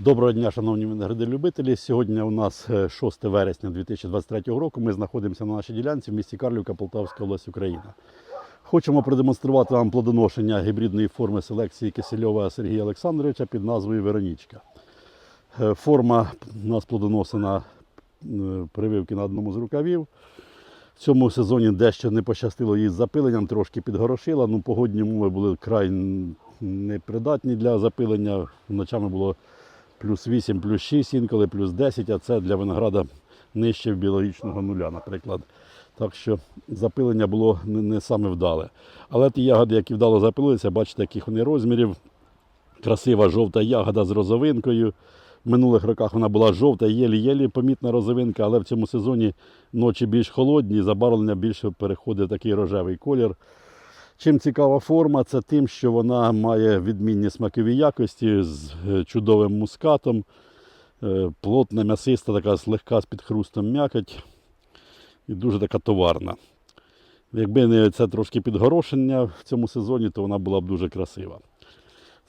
Доброго дня, шановні виноградарі-любителі. Сьогодні у нас е, 6 вересня 2023 року. Ми знаходимося на нашій ділянці в місті Карлівка, Полтавська область, Україна. Хочемо продемонструвати вам плодоношення гібридної форми селекції Кисельова Сергія Олександровича під назвою Веронічка. Е, Форма у нас плодоносена е, прививки на одному з рукавів. В цьому сезоні дещо не пощастило їй з запиленням, трошки підгорошила. Ну, погодні умови були край непридатні для запилення. Ночами було плюс 8, плюс 6, інколи плюс 10, а це для винограда нижче біологічного нуля, наприклад. Так що запилення було не, саме вдале. Але ті ягоди, які вдало запилилися, бачите, яких вони розмірів. Красива жовта ягода з розовинкою. В минулих роках вона була жовта, єлі-єлі помітна розовинка, але в цьому сезоні ночі більш холодні, забарвлення більше переходить в такий рожевий колір. Чим цікава форма, це тим, що вона має відмінні смакові якості з е, чудовим мускатом, е, плотна, м'ясиста, така злегка з підхрустом м'якоть і дуже така товарна. Якби не це трошки підгорошення в цьому сезоні, то вона була б дуже красива.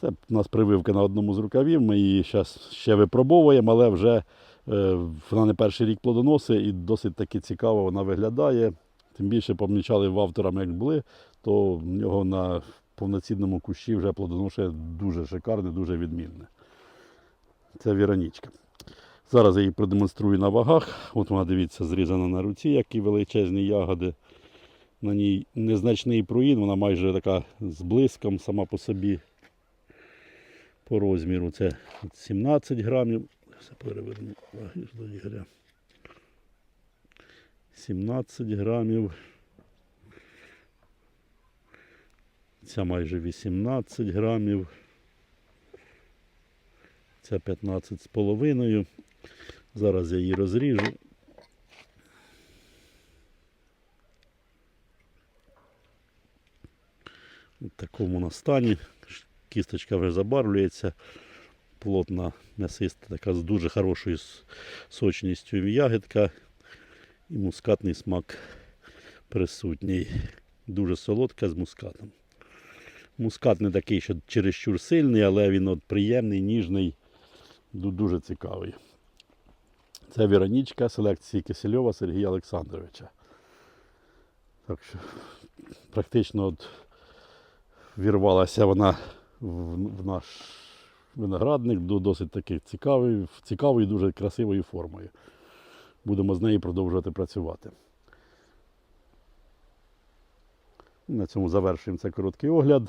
Це у нас прививка на одному з рукавів. Ми її зараз ще випробовуємо, але вже е, вона не перший рік плодоносить і досить таки цікаво вона виглядає. Тим більше помічали в авторам, як були, то в нього на повноцінному кущі вже плодоношення дуже шикарне, дуже відмінне. Це Віронічка. Зараз я її продемонструю на вагах. От вона, дивіться, зрізана на руці, які величезні ягоди. На ній незначний проїн, вона майже така з блиском сама по собі. По розміру це 17 грамів. Все переверну ваги до Ігоря. 17 грамів. Ця майже 18 грамів. Ця 15 з половиною. Зараз я її розріжу. В такому вона стані. Кісточка вже забарвлюється. Плотна, м'ясиста, така з дуже хорошою сочністю ягідка. І мускатний смак присутній. Дуже солодка з мускатом. Мускат не такий, що чересчур сильний, але він от приємний, ніжний, дуже цікавий. Це Віронічка селекції Кисельова Сергія Олександровича. Так що практично от вірвалася вона в, в наш виноградник до досить таки цікавої, цікавою, дуже красивою формою. Будемо з нею продовжувати працювати. На цьому завершуємо цей короткий огляд.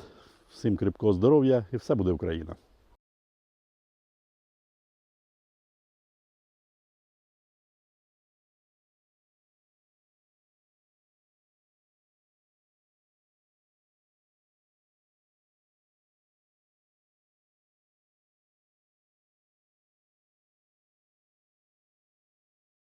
Всім кріпкого здоров'я і все буде Україна!